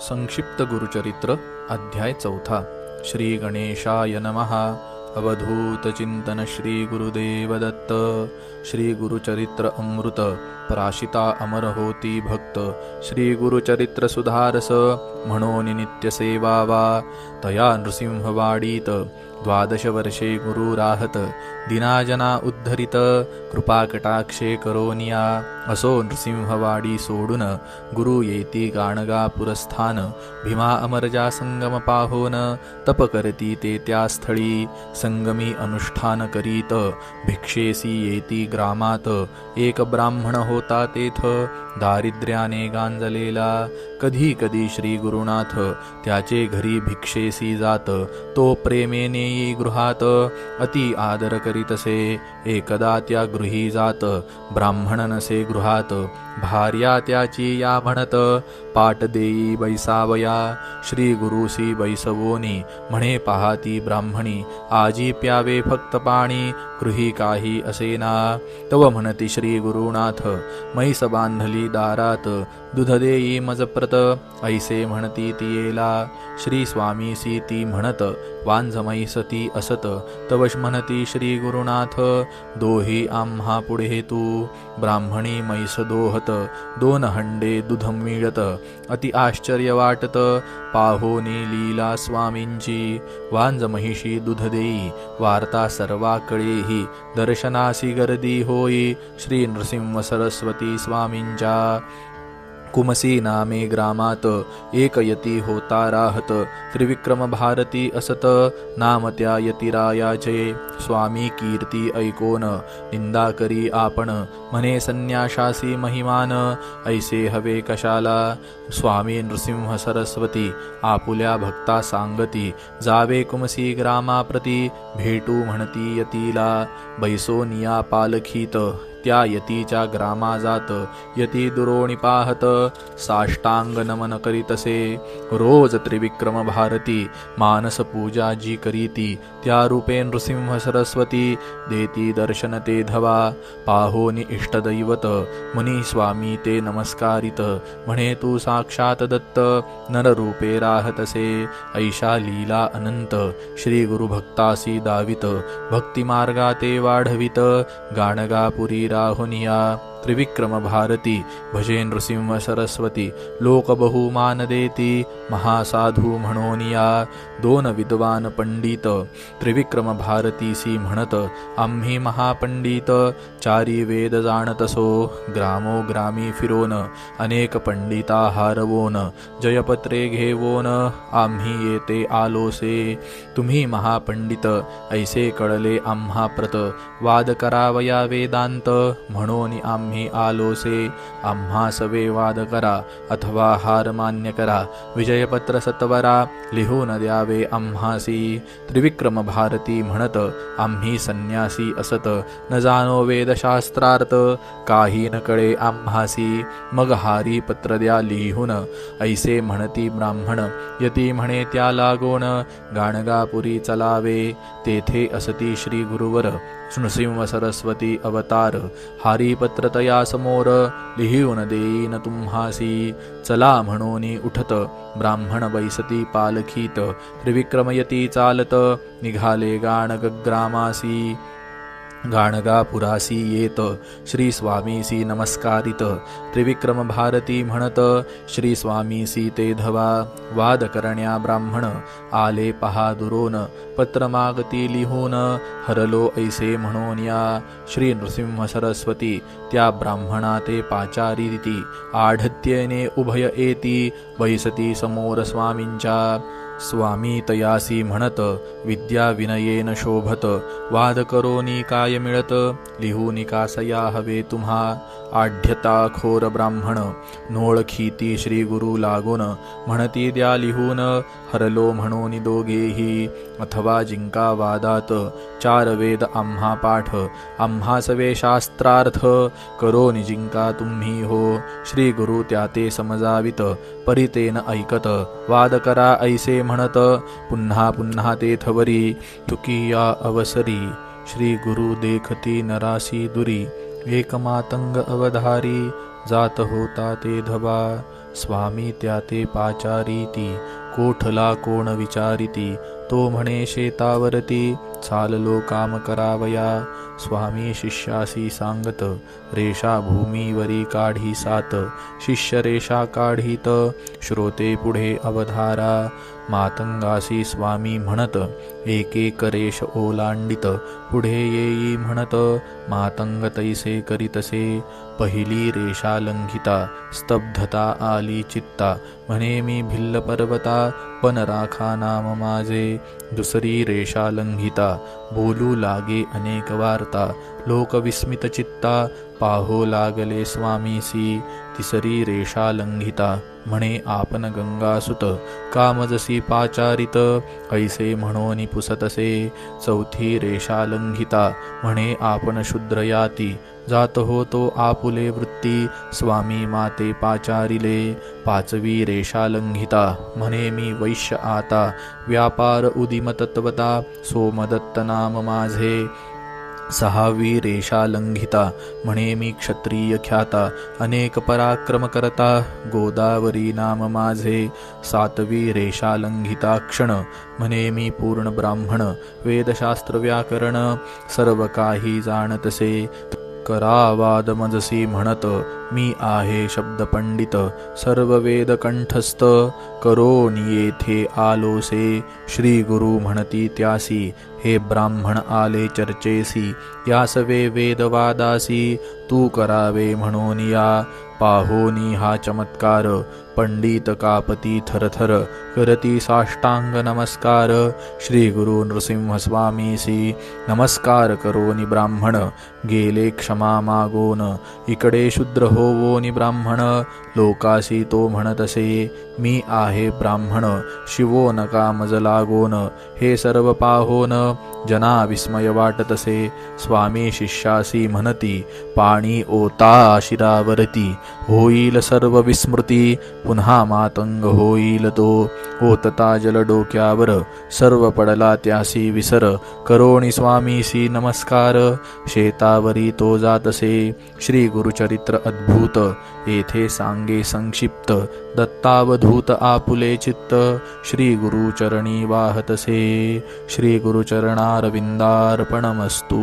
संक्षिप्त गुरुचरित्र अध्याय चौथा. श्री गणेशाय नमः. अवधूत चिंतन श्री गुरुदेव दत्त श्री गुरुचरित्र अमृत. प्राशिता अमर होती भक्त. श्री गुरुचरित्र सुधारस. म्हणून नित्य सेवा वा। तया नृसिंहवाडीत द्वादश वर्षे गुरु राहत दिनाजना उद्धरित कृपाकटाक्षे करोनिया। असो नृसिंहवाडी सोडून। गुरु येती गाणगा पुरस्थान। भीमा अमरजा संगम पाहोन। तप करती ते त्या स्थळी। संगमी अनुष्ठान करीत। भिक्षेसी येती ग्रामात। एक ब्राह्मण होता तेथ। दारिद्र्याने गांजलेला। कधी कधी श्री गुरुनाथ त्याचे घरी भिक्षेसी जात तो प्रेमेनेई गृहात अति आदर करीतसे एकदा त्या गृही जात ब्राह्मण नसे गृहात भार्या त्याची या म्हणत पाट देई बैसावया श्री गुरुसी बैसवोनी म्हणे पाहाती ब्राह्मणी आजी प्यावे फक्त पाणी गृही काही असेना. तव म्हणती श्री गुरुनाथ मैस बांधली दारात दुध देई मजप्रत ऐसे म्हणती ती येला श्री स्वामीसी ती म्हणत वांझमयी सती असत तवश म्हणती श्री गुरुनाथ दोही आम्हा पुढे तू. ब्राह्मणी मैस दोहत दोन हंडे दुध मिळत. अति आश्चर्य वाटत पाहोनी लीला स्वामींची. वांज महिषी दुध देई वार्ता सर्वाकळेही दर्शनासी गर्दी होई श्री नृसिंह सरस्वती स्वामींच्या. कुमसी नामे ग्रामात एक यती होता राहत त्रिविक्रम भारती असत नाम त्या यतिरायाचे स्वामी कीर्ती ऐकोन निंदा करी आपण म्हणे संन्याशासी महिमान ऐसे हवे कशाला। स्वामी नृसिंह सरस्वती आपुल्या भक्ता सांगती जावे कुमसी ग्रामाप्रती भेटू म्हणती यतीला। बैसोनिया पालखीत त्या यतीच्या ग्रामा जात यती दुरोणी पाहत साष्टांग नमन करीतसे। रोज त्रिविक्रम भारती मानस पूजा जी करीती त्या रूपे नृसिंह सरस्वती देती दर्शन ते धवा। पाहोनी इष्टदैवत मुनी स्वामी ते नमस्कारित म्हणे तू साक्षात दत्त नररूपे राहतसे। ऐशा लीला अनंत श्री गुरुभक्तासी दावित भक्तिमार्गा ते वाढवित गाणगापुरी ராகுனியா त्रिविक्रम भारती भजे नृसिंह सरस्वती लोक बहुमान देती महासाधू म्हणोनिया दोन विद्वान पंडित त्रिविक्रम भारतीसी म्हणत आम्ही महापंडित चारी वेद जाणतसो ग्रामो ग्रामी फिरोन अनेक पंडिता हारवोन जयपत्रे घेवोन आम्ही येते आलोसे तुम्ही महापंडित ऐसे कळले आम्हा प्रत वाद करावया वेदांत म्हणून आम्ही आलोसे. आम्हा सवे वाद करा अथवा हार मान्य करा. विजयपत्र सत्वरा लिहून द्यावे आम्हासी. त्रिविक्रम भारती म्हणत आम्ही संन्यासी असत. न जाणो वेदशास्त्रार्थ काही न कळे आम्हासी. मग हारी पत्र द्या लिहून ऐसे म्हणती ब्राह्मण. यती म्हणे त्या लागोन गाणगापुरी चलावे. तेथे असती श्री गुरुवर. नृसिंह सरस्वती अवतार. हारीपत्र तया समोर लिहिऊन देईन तुम्हासी. चला म्हणून उठत ब्राह्मण बैसती पालखीत. त्रिविक्रमयती चालत निघाले गाणग्रामासी गाणगापुरासी येत श्री स्वामीसी नमस्कारित त्रिविक्रम भारती म्हणत श्री स्वामीसी ते धवा वाद करण्या ब्राह्मण आले पहा दुरोन पत्र मागती लिहून हरलो ऐसे म्हणून या श्री नृसिंह सरस्वती त्या ब्राह्मणा ते पाचारिती आढत्येने उभय एती वैसती समोर स्वामींच्या स्वामी तयासी म्हणत विद्या विनयेन शोभत वाद करोनी काय मिळत लिहूनी कासया हवे तुम्हा आढ्यता खोर ब्राह्मण नोळखीती श्री गुरु लागून म्हणती द्या लिहून हरलो म्हणून दोघेही अथवा जिंका वादात चार वेद आम्हा पाठ आम्हा सवे शास्त्रार्थ करो जिंका तुम्ही हो श्री गुरु त्या ते समजावित परितेन ऐकत वाद करा ऐसे म्हणत पुन्हा पुन्हा ते तेथवरी तुकीया अवसरी श्री गुरु देखती नरासी दुरी एक मातंग अवधारी जात होता ते धबा स्वामी त्या ते पाचारीती कोठला कोण विचारिती तो म्हणे शेतावरती चाललो काम करावया. स्वामी शिष्यासी सांगत रेषा भूमीवरी काढी सात. शिष्य रेषा काढीत श्रोते पुढे अवधारा. मातंगासी स्वामी म्हणत एकेक रेष ओलांडित पुढे येई म्हणत. मातंग तैसे करीतसे पहिली रेषा लंघिता स्तब्धता आली चित्ता. म्हणे मी भिल्ल पर्वता पण राखा नाम माझे दुसरी रेषा लंघिता बोलू लागे अनेक वार्ता लोक विस्मित चित्ता पाहो लागले स्वामीसी तिसरी रेषा लंघिता म्हणे आपण गंगासुत कामजसी पाचारित ऐसे म्हणोनी पुसतसे चौथी रेषा लंघिता म्हणे आपण शुद्रयाती जात होतो आपुले वृत्ती स्वामी माते पाचारिले पाचवी रेषा लंघिता म्हणे मी वैश्य आता व्यापार उदिमतत्वता सोमदत्त नाम माझे। सहावी रेषा लंघिता म्हणे मी क्षत्रिय ख्याता अनेक पराक्रम करता गोदावरी नाम माझे सातवी रेषा लंघिता क्षण म्हणे मी पूर्ण ब्राह्मण वेदशास्त्र व्याकरण सर्व काही जाणतसे करावाद मजसी म्हणत मी आहे शब्द पंडित सर्व वेद कंठस्थ करो येथे आलोसे श्री गुरु म्हणती त्यासी हे ब्राह्मण आले चर्चेसी यासवे वेदवादासी तू करावे म्हणून या पाहोनी हा चमत्कार पंडित कापती थरथर करती साष्टांग नमस्कार श्री गुरु नृसिंह स्वामीसी नमस्कार करोनी ब्राह्मण गेले क्षमा मागोन इकडे शूद्र हो होवोनी ब्राह्मण लोकासी तो म्हणतसे मी आहे ब्राह्मण शिवो नका मज लागोन हे सर्व पाहोन जना विस्मय वाटतसे स्वामी शिष्यासी म्हणती पाणी ओता शिरावरती होईल सर्व विस्मृती पुन्हा मातंग होईल तो ओतता जल डोक्यावर सर्व पडला त्यासी विसर करोणी स्वामीसी नमस्कार शेतावरी तो जातसे श्री गुरुचरित्र अद्भुत येथे सांगे संक्षिप्त दत्तावधूत आपुले चित्त श्री गुरुचरणी वाहतसे श्री गुरुचरणारविंदार्पणमस्तू।